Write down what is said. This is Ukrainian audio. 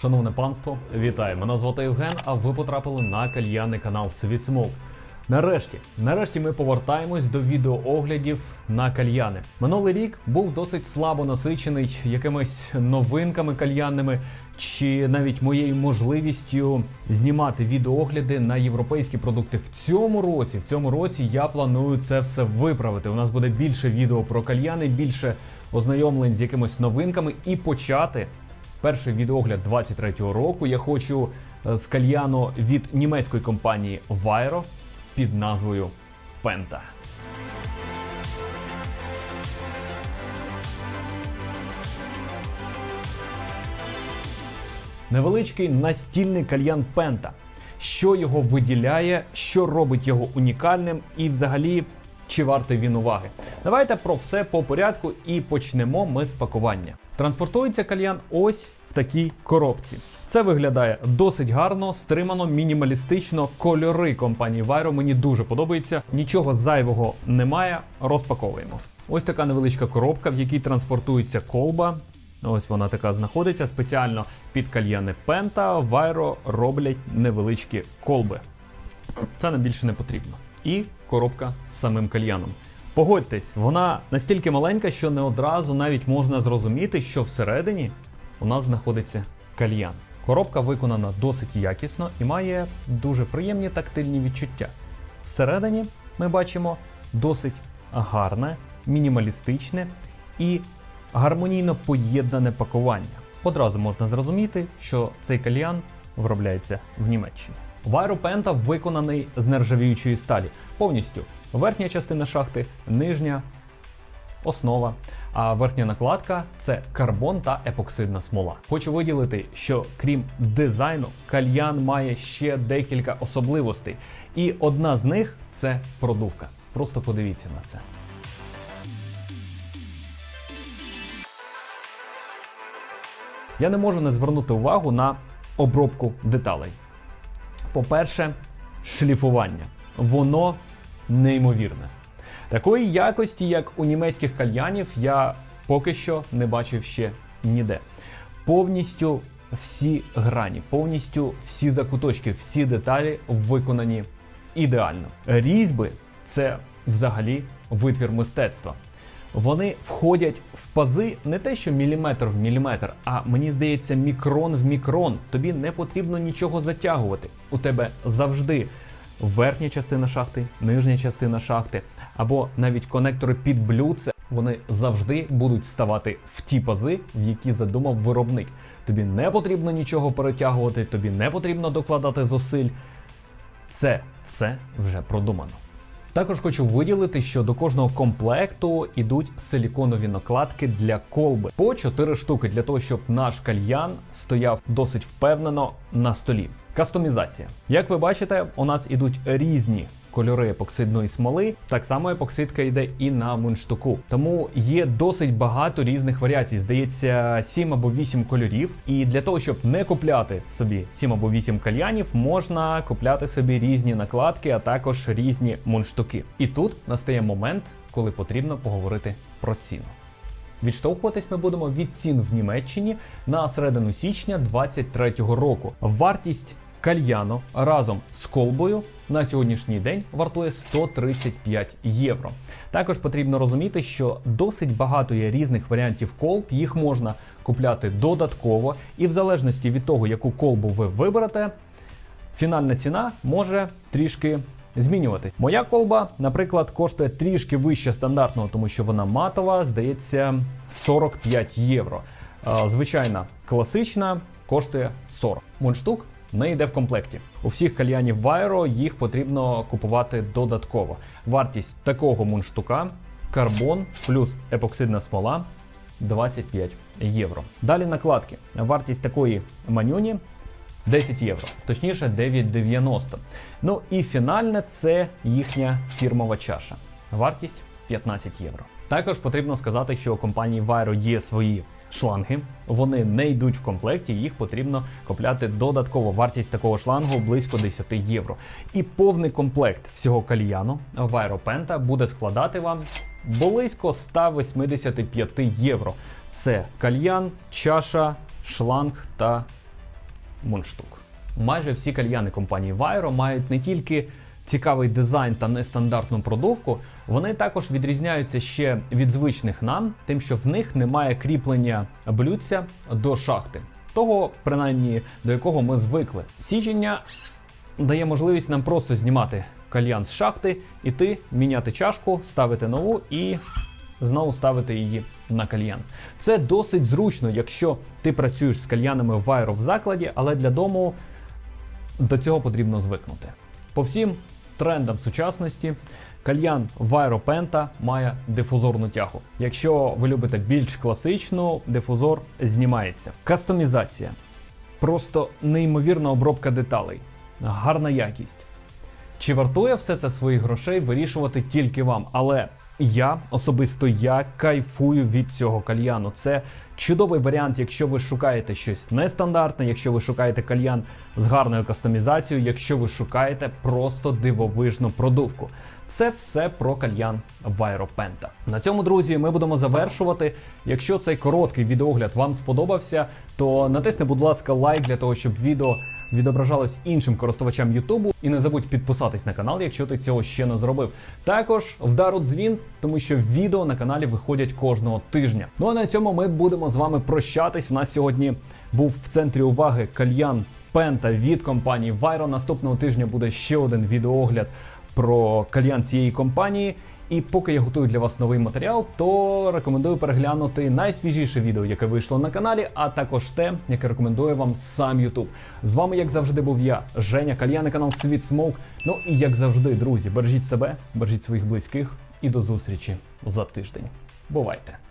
Шановне панство, вітаю! Мене звати Євген, а ви потрапили на кальянний канал Світ Смоук. Нарешті, нарешті ми повертаємось до відеооглядів на кальяни. Минулий рік був досить слабо насичений якимись новинками кальянними, чи навіть моєю можливістю знімати відеоогляди на європейські продукти. В цьому році, в цьому році я планую це все виправити. У нас буде більше відео про кальяни, більше ознайомлень з якимись новинками і почати Перший відеогляд 23-го року я хочу е, з кальяну від німецької компанії Vairo під назвою Penta. Невеличкий настільний кальян Пента. Що його виділяє, що робить його унікальним і взагалі чи вартий він уваги. Давайте про все по порядку і почнемо ми з пакування. Транспортується кальян ось в такій коробці. Це виглядає досить гарно, стримано, мінімалістично. Кольори компанії Vairo мені дуже подобаються. Нічого зайвого немає. Розпаковуємо. Ось така невеличка коробка, в якій транспортується колба. Ось вона така знаходиться спеціально під кальяни Пента. Вайро роблять невеличкі колби. Це нам більше не потрібно. І коробка з самим кальяном. Погодьтесь, вона настільки маленька, що не одразу навіть можна зрозуміти, що всередині у нас знаходиться кальян. Коробка виконана досить якісно і має дуже приємні тактильні відчуття. Всередині ми бачимо досить гарне, мінімалістичне і гармонійно поєднане пакування. Одразу можна зрозуміти, що цей кальян виробляється в Німеччині. Вайро Пента виконаний з нержавіючої сталі. Повністю верхня частина шахти, нижня основа. А верхня накладка це карбон та епоксидна смола. Хочу виділити, що крім дизайну, кальян має ще декілька особливостей. І одна з них це продувка. Просто подивіться на це. Я не можу не звернути увагу на обробку деталей. По-перше, шліфування. Воно неймовірне. Такої якості, як у німецьких кальянів, я поки що не бачив ще ніде. Повністю всі грані, повністю всі закуточки, всі деталі виконані ідеально. Різьби це взагалі витвір мистецтва. Вони входять в пази не те, що міліметр в міліметр, а мені здається, мікрон в мікрон. Тобі не потрібно нічого затягувати. У тебе завжди верхня частина шахти, нижня частина шахти, або навіть конектори під блюдце. Вони завжди будуть ставати в ті пази, в які задумав виробник. Тобі не потрібно нічого перетягувати, тобі не потрібно докладати зусиль. Це все вже продумано. Також хочу виділити, що до кожного комплекту йдуть силіконові накладки для колби по 4 штуки для того, щоб наш кальян стояв досить впевнено на столі. Кастомізація. Як ви бачите, у нас ідуть різні кольори епоксидної смоли. Так само епоксидка йде і на мундштуку. Тому є досить багато різних варіацій. Здається, 7 або 8 кольорів. І для того, щоб не купляти собі 7 або 8 кальянів, можна купляти собі різні накладки, а також різні мундштуки. І тут настає момент, коли потрібно поговорити про ціну. Відштовхуватись ми будемо від цін в Німеччині на середину січня 2023 року. Вартість кальяно разом з колбою на сьогоднішній день вартує 135 євро. Також потрібно розуміти, що досить багато є різних варіантів колб, їх можна купляти додатково, і в залежності від того, яку колбу ви виберете, фінальна ціна може трішки змінюватись. Моя колба, наприклад, коштує трішки вище стандартного, тому що вона матова, здається, 45 євро. Звичайна класична коштує 40. Мундштук не йде в комплекті. У всіх кальянів Вайро їх потрібно купувати додатково. Вартість такого мундштука карбон плюс епоксидна смола 25 євро. Далі накладки. Вартість такої манюні 10 євро, точніше 9,90. Ну і фінальне це їхня фірмова чаша. Вартість 15 євро. Також потрібно сказати, що у компанії Vairo є свої шланги. Вони не йдуть в комплекті, їх потрібно купляти додатково. Вартість такого шлангу близько 10 євро. І повний комплект всього кальяну Penta буде складати вам близько 185 євро. Це кальян, чаша, шланг та мундштук. Майже всі кальяни компанії Vairo мають не тільки цікавий дизайн та нестандартну продувку, вони також відрізняються ще від звичних нам, тим, що в них немає кріплення блюдця до шахти, того, принаймні, до якого ми звикли. Січення дає можливість нам просто знімати кальян з шахти, іти, міняти чашку, ставити нову і знову ставити її на кальян. Це досить зручно, якщо ти працюєш з кальянами в Vairo в закладі, але для дому до цього потрібно звикнути. По всім трендам сучасності кальян Penta має дифузорну тягу. Якщо ви любите більш класичну, дифузор знімається. Кастомізація. Просто неймовірна обробка деталей, гарна якість. Чи вартує все це своїх грошей вирішувати тільки вам? Але я особисто я кайфую від цього кальяну. Це чудовий варіант, якщо ви шукаєте щось нестандартне, якщо ви шукаєте кальян з гарною кастомізацією, якщо ви шукаєте просто дивовижну продувку. Це все про кальян Penta. На цьому, друзі, ми будемо завершувати. Якщо цей короткий відеогляд вам сподобався, то натисни, будь ласка, лайк для того, щоб відео відображалось іншим користувачам Ютубу. І не забудь підписатись на канал, якщо ти цього ще не зробив. Також вдар у дзвін, тому що відео на каналі виходять кожного тижня. Ну а на цьому ми будемо з вами прощатись. У нас сьогодні був в центрі уваги кальян Пента від компанії Vairo. Наступного тижня буде ще один відеоогляд про кальян цієї компанії. І поки я готую для вас новий матеріал, то рекомендую переглянути найсвіжіше відео, яке вийшло на каналі, а також те, яке рекомендує вам сам YouTube. З вами, як завжди, був я, Женя Кальяни, канал Світ Смоук. Ну і як завжди, друзі, бережіть себе, бережіть своїх близьких і до зустрічі за тиждень. Бувайте!